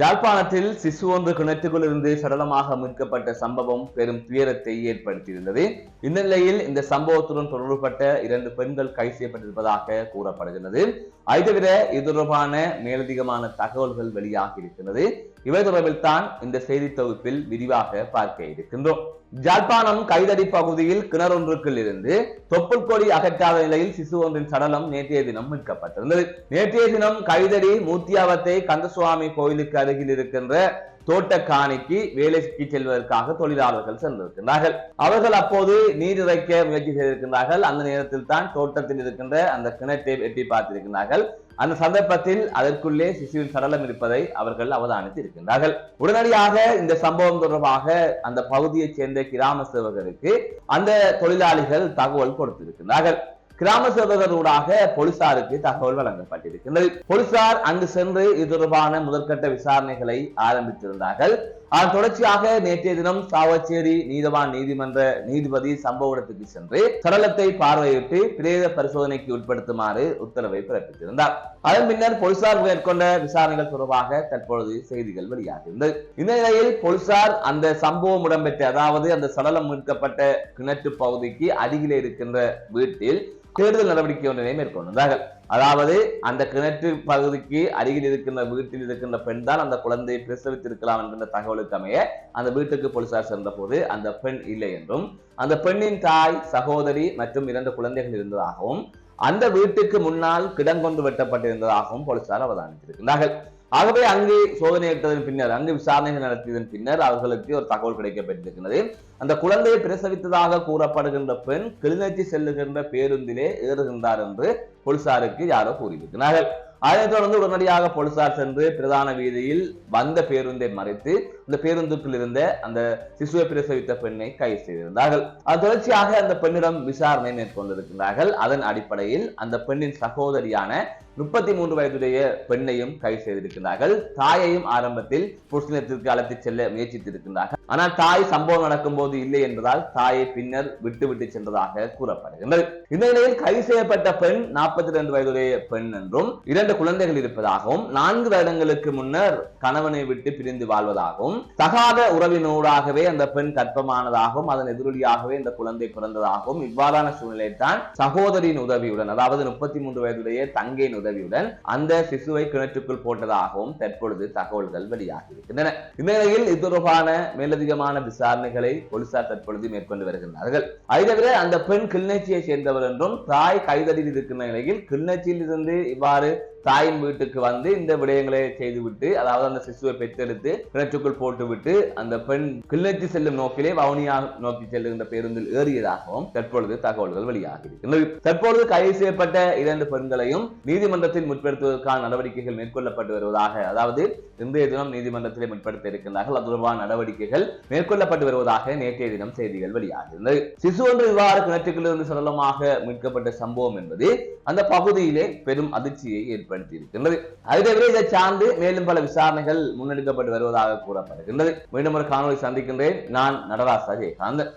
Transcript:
யாழ்ப்பாணத்தில் சிசு ஒன்று கிணற்றுக்குள்ளிருந்து சடலமாக மீட்கப்பட்ட சம்பவம் பெரும் துயரத்தை ஏற்படுத்தியிருந்தது. இந்த நிலையில் இந்த சம்பவத்துடன் தொடர்புபட்ட இரண்டு பெண்கள் கைது செய்யப்பட்டிருப்பதாக கூறப்படுகிறது அதை தவிர இது தொடர்பான மேலதிகமான தகவல்கள் வெளியாகி இருக்கின்றது. இவை தொடர்பில் தான் இந்த செய்தி தொகுப்பில் விரிவாக பார்க்க இருக்கின்றோம். ஜாழ்ப்பாணம் கைதடி பகுதியில் கிணறொன்றுக்குள் இருந்து தொப்புள் கொடி அகற்றாத நிலையில் சிசு ஒன்றின் சடலம் நேற்றைய தினம் மீட்கப்பட்டிருந்தது. நேற்றைய தினம் கைதடி மூர்த்தியாவத்தை கந்தசுவாமி கோயிலுக்கு அருகில் இருக்கின்ற தோட்டக்காணிக்கு வேலைக்கு செல்வதற்காக தொழிலாளர்கள் சென்றிருக்கின்றார்கள். அவர்கள் அப்போது நீர் இறைக்க முயற்சி செய்திருக்கின்றார்கள். அந்த நேரத்தில் தான் தோட்டத்தில் இருக்கின்ற அந்த கிணற்றை எட்டி பார்த்திருக்கிறார்கள் அந்த சந்தர்ப்பத்தில் அதற்குள்ளே சிசுவின் சடலம் இருப்பதை அவர்கள் அவதானித்து இருக்கின்றார்கள் உடனடியாக இந்த சம்பவம் தொடர்பாக அந்த பகுதியைச் சேர்ந்த கிராம சேவகருக்கு அந்த தொழிலாளிகள் தகவல் கொடுத்திருக்கிறார்கள் கிராம சேவகரூடாக போலீசாருக்கு தகவல் வழங்கப்பட்டிருக்கின்றது. போலீசார் அங்கு சென்று இது தொடர்பான முதற்கட்ட விசாரணைகளை ஆரம்பித்திருந்தார்கள். அதன் தொடர்ச்சியாக நேற்றைய தினம் சாவச்சேரி நீதவான் நீதிமன்ற நீதிபதி சம்பவ இடத்துக்கு சென்று சடலத்தை பார்வையிட்டு பிரேத பரிசோதனைக்கு உட்படுத்துமாறு உத்தரவை பிறப்பித்திருந்தார். அதன் பின்னர் போலீசார் மேற்கொண்ட விசாரணைகள் தொடர்பாக தற்பொழுது செய்திகள் வெளியாகியிருந்தது இந்த நிலையில் போலீசார் அந்த சம்பவம் இடம்பெற்ற அதாவது அந்த சடலம் மீட்கப்பட்ட கிணற்று பகுதிக்கு அருகிலே இருக்கின்ற வீட்டில் தேர்தல் நடவடிக்கை ஒன்றினை மேற்கொண்டார்கள் அதாவது அந்த கிணற்று பகுதிக்கு அருகில் இருக்கின்ற வீட்டில் இருக்கின்ற பெண் தான் அந்த குழந்தையை பிரசவித்திருக்கலாம் என்கின்ற தகவலுக்கு அமைய அந்த வீட்டுக்கு போலீசார் சென்ற போது அந்த பெண் இல்லை என்றும் அந்த பெண்ணின் தாய் சகோதரி மற்றும் இரண்டு குழந்தைகள் இருந்ததாகவும் அந்த வீட்டுக்கு முன்னால் கிடங்கொண்டு வெட்டப்பட்டிருந்ததாகவும் போலீசார் அவதானித்திருக்கிறார்கள் ஆகவே அங்கு சோதனையிட்டதன் பின்னர் அங்கு விசாரணைகள் நடத்தியதன் பின்னர் அவர்களுக்கு ஒரு தகவல் கிடைக்கப்பட்டிருக்கிறது. அந்த குழந்தையை பிரசவித்ததாக கூறப்படுகின்ற பெண் கிளிநொச்சி செல்லுகின்ற பேருந்திலே ஏறுகின்றார் என்று போலீசாருக்கு யாரோ கூறியிருக்கிறார்கள். அதைத் தொடர்ந்து உடனடியாக போலீசார் சென்று பிரதான வீதியில் வந்த பேருந்தை மறைத்து அந்த பேருந்துக்குள் இருந்த அந்த சிசுவை பிரசவித்த பெண்ணை கைது செய்திருந்தார்கள். அது தொடர்ச்சியாக அந்த பெண்ணிடம் விசாரணை மேற்கொண்டிருக்கிறார்கள் அதன் அடிப்படையில் அந்த பெண்ணின் சகோதரியான முப்பத்தி மூன்று வயதுடைய பெண்ணையும் கைது செய்திருக்கிறார்கள் தாயையும் ஆரம்பத்தில் புருஷனத்திற்கு அழைத்துச் செல்ல முயற்சித்திருக்கிறார்கள் ஆனால் தாய் சம்பவம் நடக்கும் போது இல்லை என்பதால் தாயை பின்னர் விட்டுவிட்டு சென்றதாக கூறப்படுகின்றது. இந்த நிலையில் கைது செய்யப்பட்ட பெண் நாற்பத்தி இரண்டு வயதுடைய பெண் என்றும் இரண்டு குழந்தைகள் இருப்பதாகவும் நான்கு வருடங்களுக்கு முன்னர் கணவனை விட்டு பிரிந்து வாழ்வதாகவும் தகாத உறவினூடாகவே அந்த பெண் கற்பமானதாகவும் அதன் எதிரொலியாகவே இந்த குழந்தை பிறந்ததாகவும் இவ்வாறான சூழ்நிலை தான் சகோதரியின் உதவியுடன் அதாவது முப்பத்தி மூன்று வயதுடைய தங்கையின் உதவியுடன் அந்த சிசுவை கிணற்றுக்குள் போட்டதாகவும் தற்பொழுது தகவல்கள் வெளியாகி இருக்கின்றன. இந்த நிலையில் இதுதொடர்பான மேலதிகமான விசாரணைகளை போலீசார் தற்பொழுது மேற்கொண்டு வருகின்றார்கள். அதை தவிர அந்த பெண் கிளிநொச்சியை சேர்ந்தவர் என்றும் தாய் கைதடியில் இருக்கின்ற நிலையில் கிளிநொச்சியில் இருந்து இவ்வாறு தாயின் வீட்டுக்கு வந்து இந்த விடயங்களை செய்துவிட்டு அதாவது அந்த சிசுவை பெற்றெடுத்து கிணற்றுக்குள் போட்டுவிட்டு அந்த பெண் கிளிநொச்சி செல்லும் நோக்கிலே வவுனியா நோக்கி செல்லுகின்ற பேருந்தில் ஏறியதாகவும் தற்பொழுது தகவல்கள் வெளியாகிறது தற்பொழுது கைது செய்யப்பட்ட இரண்டு பெண்களையும் நீதிமன்றத்தில் முற்படுத்துவதற்கான நடவடிக்கைகள் மேற்கொள்ளப்பட்டு வருவதாக அதாவது இன்றைய தினம் நீதிமன்றத்திலே முற்படுத்த இருக்கின்றார்கள் அது தொடர்பான நடவடிக்கைகள் மேற்கொள்ளப்பட்டு வருவதாக நேற்றைய தினம் செய்திகள் வெளியாகிறது சிசு ஒன்று இவ்வாறு கிணற்றுக்கிலிருந்து சடலமாக மீட்கப்பட்ட சம்பவம் என்பது அந்த பகுதியிலே பெரும் அதிர்ச்சியை ஏற்படுத்தி வெளிப்படுத்தியிருக்கின்றது அதை தவிர இதை சார்ந்து மேலும் பல விசாரணைகள் முன்னெடுக்கப்பட்டு வருவதாக கூறப்படுகின்றது. மீண்டும் ஒரு காணொலி சந்திக்கின்றேன். நான் நடராசா ஜெயகாந்தன்